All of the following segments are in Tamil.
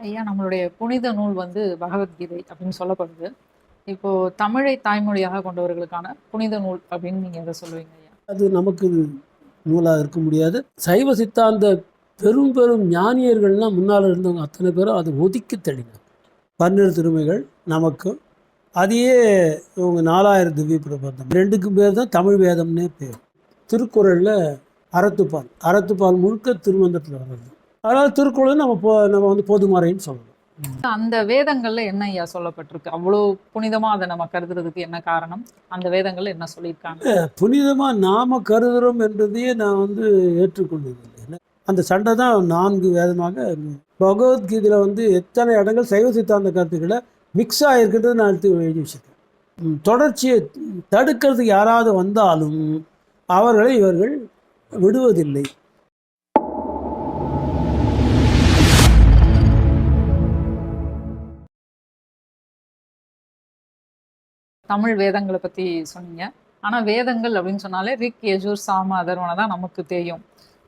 ஐயா நம்மளுடைய புனித நூல் வந்து பகவத்கீதை அப்படின்னு சொல்லப்படுது. இப்போ தமிழை தாய்மொழியாக கொண்டவர்களுக்கான புனித நூல் அப்படின்னு நீங்க எதை சொல்லுவீங்க ஐயா? அது நமக்கு நூலாக இருக்க முடியாது. சைவ சித்தாந்த பெரும் பெரும் ஞானியர்கள்லாம் முன்னால் இருந்தவங்க அத்தனை பேரும் அதை ஒதுக்கி தள்ளினாங்க பன்னெண்டு திருமைகள் நமக்கு அதையே இவங்க நாலாயிரம் திவ்ய பிரபந்தம். ரெண்டுக்கும் பேர் தான் தமிழ் வேதம்னே பேர். திருக்குறளில் அறத்துப்பால். அறத்துப்பால் முழுக்க திருமந்தத்தில் வர்றது. அதனால் திருக்குறள் நம்ம போ நம்ம வந்து பொதுமறைன்னு சொல்லலாம் அந்த வேதங்கள்ல என்ன ஐயா சொல்லப்பட்டிருக்கு? அவ்வளோ புனிதமா அதை நம்ம கருதுறதுக்கு என்ன காரணம்? அந்த வேதங்கள்ல என்ன சொல்லியிருக்காங்க? புனிதமாக நாம கருதுகிறோம் என்றதையே நான் வந்து ஏற்றுக்கொண்டதில்லை. என்ன? அந்த சண்டை தான் நான்கு வேதமாக. பகவத்கீதையில் வந்து எத்தனை இடங்கள் சைவ சித்தாந்த கருத்துக்களை மிக்ஸ் ஆகிருக்கிறது நான் எடுத்து எழுதி வச்சிருக்கேன். தொடர்ச்சியை தடுக்கிறதுக்கு யாராவது வந்தாலும் அவர்களை இவர்கள் விடுவதில்லை. தமிழ் வேதங்களை பத்தி சொன்னீங்க. ஆனா வேதங்கள் அப்படின்னு சொன்னாலே ரிக் யஜூர் சாம அதர்வனை தான் நமக்கு தெரியும்.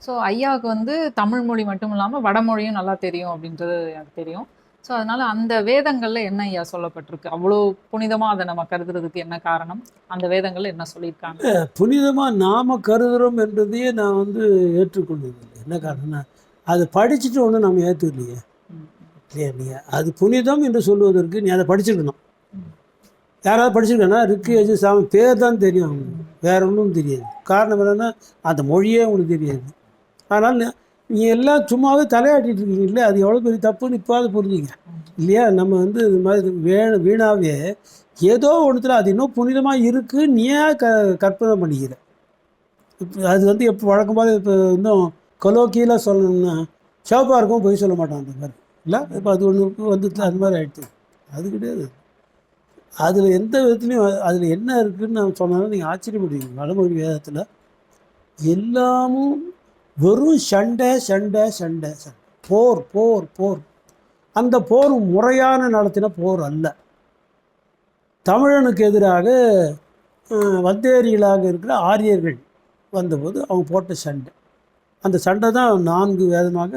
ஸோ ஐயாவுக்கு வந்து தமிழ் மொழி மட்டும் இல்லாம வடமொழியும் நல்லா தெரியும் அப்படின்றது எனக்கு தெரியும். ஸோ அதனால அந்த வேதங்கள்ல என்ன ஐயா சொல்லப்பட்டிருக்கு? அவ்வளோ புனிதமா அதை நம்ம கருதுறதுக்கு என்ன காரணம்? அந்த வேதங்கள்ல என்ன சொல்லியிருக்காங்க? புனிதமாக நாம கருதுகிறோம் என்றதையே நான் வந்து ஏற்றுக்கொண்டதில்லை என்ன காரணம்னா அதை படிச்சுட்டு ஒன்றும் நம்ம ஏற்றுக்கலையே. இல்லையா இல்லையா? அது புனிதம் என்று சொல்வதற்கு நீ அதை படிச்சிருக்கணும். யாராவது படிச்சிருக்கனா ரிக்கு எஜு சாமி பேர் தான் தெரியும் அவங்களுக்கு வேற ஒன்றும் தெரியாது. காரணம் என்னன்னா அந்த மொழியே உங்களுக்கு தெரியாது. அதனால் நீ- நீ எல்லாம் சும்மாவே தலையாட்டிட்டு இருக்கீங்களே அது எவ்வளோ பெரிய தப்புன்னு இப்போது புரிஞ்சுங்க. இல்லையா? நம்ம வந்து இது மாதிரி வே வீணாவே ஏதோ ஒன்றுத்துல அது இன்னும் புனிதமாக இருக்குது நீ ஏன் க கற்பனை பண்ணிக்கிற? இப்போ அது வந்து எப்போ வழக்கம் போல இப்போ இன்னும் கொலோக்கியலாக சொல்லணும்னா சிவப்பாக இருக்கும் போய் சொல்ல மாட்டான் அந்த மாதிரி. இல்லை? இப்போ அது ஒன்று வந்துட்டு அது மாதிரி ஆயிடுச்சு. அது கிடையாது. அதில் எந்த விதத்துலையும் அதில் என்ன இருக்குதுன்னு நான் சொன்னாலும் நீங்கள் ஆச்சரியப்படுவீங்க. வடமொழி வேதத்தில் எல்லாமும் வெறும் சண்டை சண்டை சண்டை சண்டை. போர் போர் போர். அந்த போர் முறையான நடத்தின போர் அல்ல. தமிழனுக்கு எதிராக வந்தேரிகளாக இருக்கிற ஆரியர்கள் வந்தபோது அவங்க போட்ட சண்டை. அந்த சண்டை தான் நான்கு வேதமாக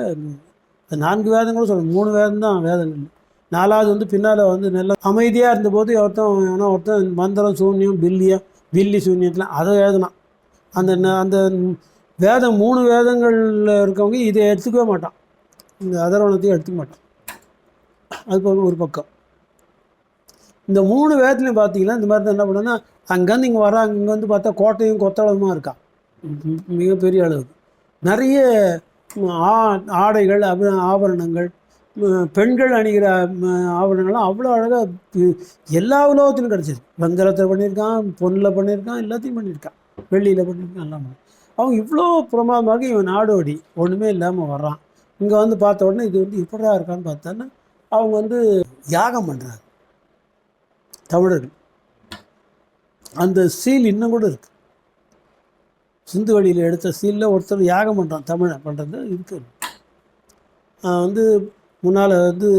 நான்கு வேதங்களும் கூட சொல்லணும் மூணு வேதம் தான் வேதங்கள். நாலாவது வந்து பின்னால் வந்து நல்லா அமைதியாக இருந்தபோது ஒருத்தன் ஏன்னா ஒருத்தன் மந்திரம் சூன்யம் பில்லியம் பில்லி சூன்யத்தில் அதை எழுதினான். அந்த அந்த வேதம் மூணு வேதங்களில் இருக்கவங்க இதை எடுத்துக்கவே மாட்டான். இந்த அதர்வனத்தையும் எடுத்துக்க மாட்டான். அது பக்கம் ஒரு பக்கம். இந்த மூணு வேதத்துலையும் பார்த்தீங்கன்னா இந்த மாதிரி தான் என்ன பண்ணுன்னா அங்கேருந்து இங்கே வராங்க இங்கே வந்து பார்த்தா கோட்டையும் கொத்தளமும் இருக்கான் மிகப்பெரிய அளவுக்கு. நிறைய ஆ ஆடைகள் அப ஆபரணங்கள் பெண்கள் அணிகிற ஆவணங்கள்லாம் அவ்வளோ அழகாக எல்லா உலோகத்திலும் கிடச்சிது. வெங்கலத்தில் பண்ணியிருக்கான் பொண்ணில் பண்ணியிருக்கான் எல்லாத்தையும் பண்ணியிருக்கான். வெள்ளியில் பண்ணியிருக்கான் எல்லாம். அவங்க இவ்வளோ பிரமாதமாக இவன் நாடோடி ஒன்றுமே இல்லாமல் வர்றான். இங்கே வந்து பார்த்த உடனே இது வந்து இப்படியா இருக்கான்னு பார்த்தான்னா அவங்க வந்து யாகம் பண்ணுறாங்க தமிழர்கள். அந்த சீல் இன்னும் கூட இருக்கு. சிந்து வழியில் எடுத்த சீலில் ஒருத்தர் யாகம் பண்ணுறான் தமிழை பண்ணுறது இருக்கு வந்து முன்னால் வந்து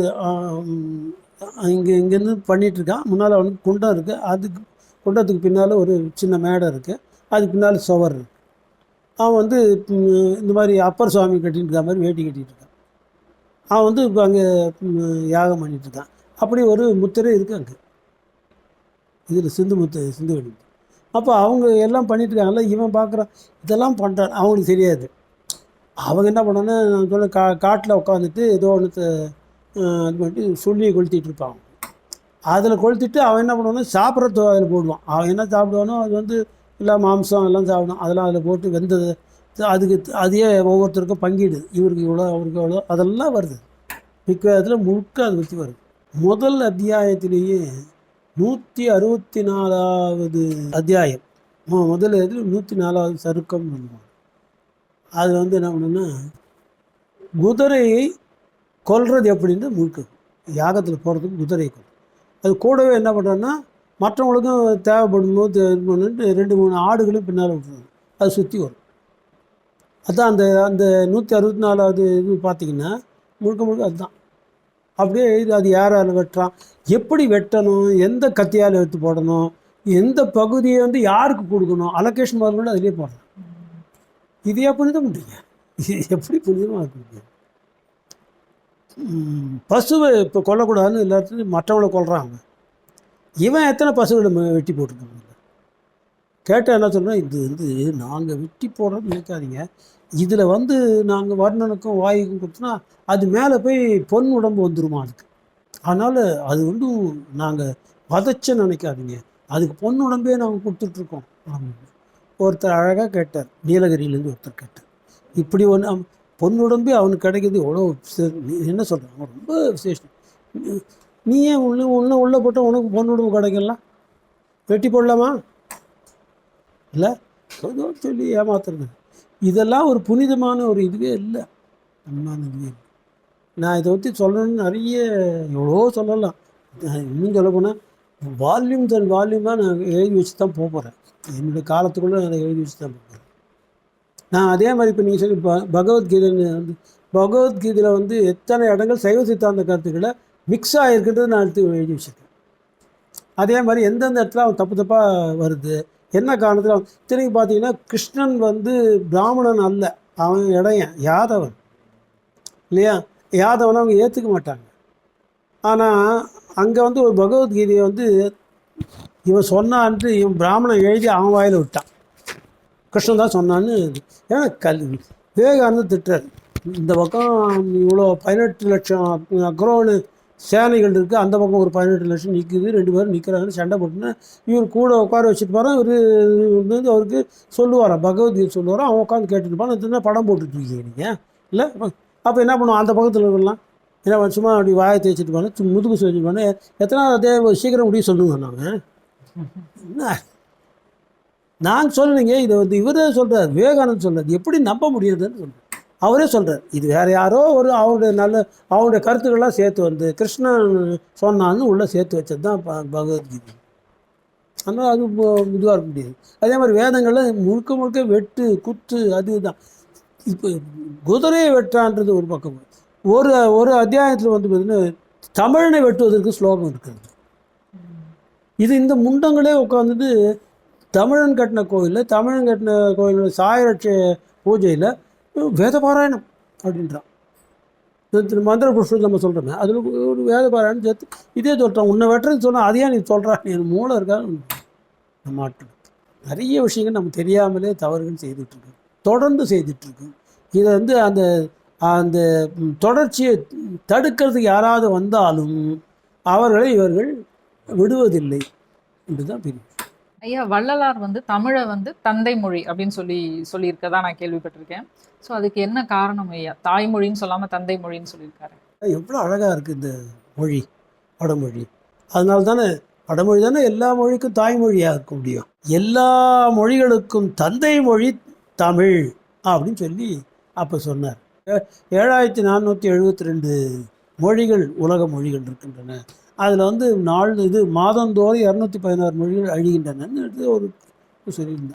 இங்கே இங்கேருந்து பண்ணிகிட்ருக்கான் முன்னால் வந்து குண்டம் இருக்குது அதுக்கு குண்டத்துக்கு பின்னால் ஒரு சின்ன மேடை இருக்குது அதுக்கு பின்னால் சுவர் இருக்கு. அவன் வந்து இந்த மாதிரி அப்பர் சுவாமி கட்டிகிட்டு இருக்க மாதிரி வேட்டி கட்டிகிட்டு இருக்கான். அவன் வந்து இப்போ அங்கே யாகம் பண்ணிகிட்டு இருக்கான். அப்படி ஒரு முத்திரை இருக்குது அங்கே. இதில் சிந்து முத்து சிந்து வழி அப்போ அவங்க எல்லாம் பண்ணிகிட்ருக்காங்கல்ல இவன் பார்க்குறான் இதெல்லாம் பண்ணுறான் அவங்களுக்கு தெரியாது. அவங்க என்ன பண்ணோன்னா நான் கா காட்டில் உட்காந்துட்டு ஏதோ ஒன்று இது பண்ணிட்டு சொல்லியை கொளுத்திட்டு இருப்பாங்க. அதில் கொளுத்திட்டு அவன் என்ன பண்ணுவான்னா சாப்பிட்றது அதில் போடுவான். அவன் என்ன சாப்பிடுவானோ அது வந்து எல்லாம் மாம்சம் எல்லாம் சாப்பிடும் அதெல்லாம் அதில் போட்டு வெந்தது அதுக்கு அதையே ஒவ்வொருத்தருக்கும் பங்கிடுது இவருக்கு இவ்வளோ அவருக்கு இவ்வளோ அதெல்லாம் வருது. மிக்க இதில் முழுக்க அதை பற்றி வருது. முதல் அத்தியாயத்திலேயே நூற்றி அறுபத்தி நாலாவது அத்தியாயம் முதல் இதில் நூற்றி நாலாவது சருக்கம் பண்ணுவாங்க. அது வந்து என்ன பண்ணுன்னா குதிரையை கொல்றது எப்படின்னு முழுக்க யாகத்தில் போகிறதுக்கு குதிரையை கொல் அது கூடவே என்ன பண்ணுறோன்னா மற்றவங்களுக்கும் தேவைப்படும் போது இது பண்ணிட்டு ரெண்டு மூணு ஆடுகளும் பின்னால் விட்டுருவாங்க அது சுற்றி வரும். அதுதான் அந்த அந்த நூற்றி அறுபத்தி நாலாவது இது பார்த்தீங்கன்னா முழுக்க முழுக்க அதுதான். அப்படியே இது அது யார் வெட்டுறான் எப்படி வெட்டணும் எந்த கத்தியால் எடுத்து போடணும் எந்த பகுதியை வந்து யாருக்கு கொடுக்கணும் அலோகேஷன் முதல்ல அதிலே போடணும் இதையா எப்படி தான் முடியுங்க இது எப்படி புனிதமாக இருக்க? பசுவை இப்போ கொல்லக்கூடாதுன்னு எல்லாத்தையும் மற்றவங்களை கொல்றாங்க. இவன் எத்தனை பசுவை நம்ம வெட்டி போட்டிருக்காங்க கேட்டால் என்ன சொல்கிறேன் இது வந்து நாங்கள் வெட்டி போடுறோம்னு நினைக்காதீங்க. இதில் வந்து நாங்கள் வர்ணனுக்கும் வாயுக்கும் கொடுத்தோன்னா அது மேலே போய் பொன் உடம்பு வந்துருமா அதுக்கு? அதனால் அது வந்து நாங்கள் வதச்ச நினைக்காதீங்க. அதுக்கு பொன் உடம்பே நாங்கள் கொடுத்துட்ருக்கோம் அப்படின்னு ஒருத்தர் அழகாக கேட்டார். நீலகிரியிலேருந்து ஒருத்தர் கேட்டார். இப்படி ஒன்று பொன் அவனுக்கு கிடைக்கிறது எவ்வளோ நீ என்ன சொல்கிறான் அவன் ரொம்ப விசேஷம். நீ- ஏன் உள்ள உள்ள உள்ளே போட்டால் உனக்கு பொன் கிடைக்கலாம் வெட்டி போடலாமா? இல்லை. சொல்லி ஏமாத்துறது. இதெல்லாம் ஒரு புனிதமான ஒரு இதுவே இல்லை. அன்பான இதுவே இல்லை. நான் இதை பற்றி சொல்லணும்னு நிறைய எவ்வளோ சொல்லலாம். இன்னும் சொல்ல போனால் வால்யூம் தன் வால்யூமாக நான் எழுதி வச்சு தான் போக போகிறேன் என்னுடைய காலத்துக்குள்ளே நான் எழுதி வச்சு தான் போக போகிறேன் நான் அதே மாதிரி இப்போ நீங்கள் சொல்லி ப பகவத்கீதைன்னு வந்து பகவத்கீதையில் வந்து எத்தனை இடங்கள் சைவ சித்தாந்த கருத்துக்களை மிக்ஸ் ஆகிருக்குன்றது நான் எடுத்து எழுதி வச்சுருக்கேன். அதே மாதிரி எந்தெந்த இடத்துல அவன் தப்பு தப்பாக வருது என்ன காரணத்தில் அவன் திரும்பி பார்த்தீங்கன்னா கிருஷ்ணன் வந்து பிராமணன் அல்ல. அவன் இடையன் யாதவன். இல்லையா? யாதவனை அவங்க ஏற்றுக்க மாட்டாங்க. ஆனால் அங்கே வந்து ஒரு பகவத்கீதையை வந்து இவன் சொன்னான்ட்டு இவன் பிராமணன் எழுதி அவன் வாயில் விட்டான். கிருஷ்ணன் தான் சொன்னான்னு ஏன்னா கல் விவேகானந்தர் திட்டுறாரு. இந்த பக்கம் இவ்வளோ பதினெட்டு லட்சம் அக்ரோனு சேனைகள் இருக்குது அந்த பக்கம் ஒரு பதினெட்டு லட்சம் நிற்குது ரெண்டு பேரும் நிற்கிறாங்கன்னு சண்டை போட்டுன்னு இவர் கூட உட்கார வச்சுட்டு போகிறான் இவர் வந்து அவருக்கு சொல்லுவாராம் பகவத்கீதை சொல்லுவாராம் அவன் உட்காந்து கேட்டுட்டு இருப்பான் படம் போட்டுட்டு இருக்கீங்க நீங்கள் இல்லை? அப்போ என்ன பண்ணுவோம்? அந்த பக்கத்தில் இருக்கலாம். ஏன்னா அவன் சும்மா அப்படி வாயை தேய்ச்சிட்டு போனேன் சும்மா முதுகு சொல்லிட்டு எத்தனை தேவை சீக்கிரம் முடியும் சொல்லுங்க நாங்கள் என்ன? நான் சொல்லுங்க இதை வந்து இவரே சொல்கிறார் விவேகானந்த் சொல்கிறார் எப்படி நம்ப முடியாதுன்னு சொல்கிறேன் அவரே சொல்கிறார் இது வேறு யாரோ ஒரு அவருடைய நல்ல அவருடைய கருத்துக்கள்லாம் சேர்த்து வந்து கிருஷ்ணன் சொன்னான்னு உள்ளே சேர்த்து வச்சது தான் ப பகவத்கீதை. ஆனால் அது இதுவாக இருக்க முடியாது. அதே மாதிரி வேதங்களில் முழுக்க முழுக்க வெட்டு குத்து அது இதுதான். இப்போ குதிரையை வெட்டான்றது ஒரு பக்கம். ஒரு ஒரு அத்தியாயத்தில் வந்து பார்த்திங்கன்னா தமிழனை வெட்டுவதற்கு ஸ்லோகம் இருக்குது இது இந்த முண்டங்களே உட்காந்துட்டு தமிழன் கட்டின கோயிலில் தமிழன் கட்டின கோயிலில் சாயரட்ச பூஜையில் வேத பாராயணம் அப்படின்றான் மந்திர புருஷன் நம்ம சொல்கிறோமே அதில் ஒரு வேத பாராயணம் சேர்த்து இதே சொல்கிறான் உன்னை வெட்டுறதுன்னு சொன்னால் அதையே நீ சொல்கிறான் நீ எனக்கு மூளை இருக்கா? நம்ம நிறைய விஷயங்கள் நம்ம தெரியாமலே தவறுகள் செய்துட்ருக்கோம் தொடர்ந்து செய்துட்ருக்கோம் இதை வந்து அந்த அந்த தொடர்ச்சியை தடுக்கிறதுக்கு யாராவது வந்தாலும் அவர்களை இவர்கள் விடுவதில்லை என்றுதான் பிரிவு ஐயா வள்ளலார் வந்து தமிழை வந்து தந்தை மொழி அப்படின்னு சொல்லி சொல்லியிருக்கதா நான் கேள்விப்பட்டிருக்கேன். ஸோ அதுக்கு என்ன காரணம் ஐயா? தாய்மொழின்னு சொல்லாம தந்தை மொழின்னு சொல்லியிருக்காரு. எவ்வளோ அழகாக இருக்குது இந்த மொழி வடமொழி. அதனால தானே வடமொழி தானே எல்லா மொழிக்கும் தாய்மொழியாக இருக்க முடியும். எல்லா மொழிகளுக்கும் தந்தை மொழி தமிழ் அப்படின்னு சொல்லி அப்போ சொன்னார். ஏழாயிரத்தி நானூற்றி எழுபத்தி ரெண்டு மொழிகள் உலக மொழிகள் இருக்கின்றன. அதில் வந்து நாள் இது மாதந்தோறும் இரநூத்தி பதினாறு மொழிகள் அழிகின்றன. ஒரு சொல்லியிருந்தேன்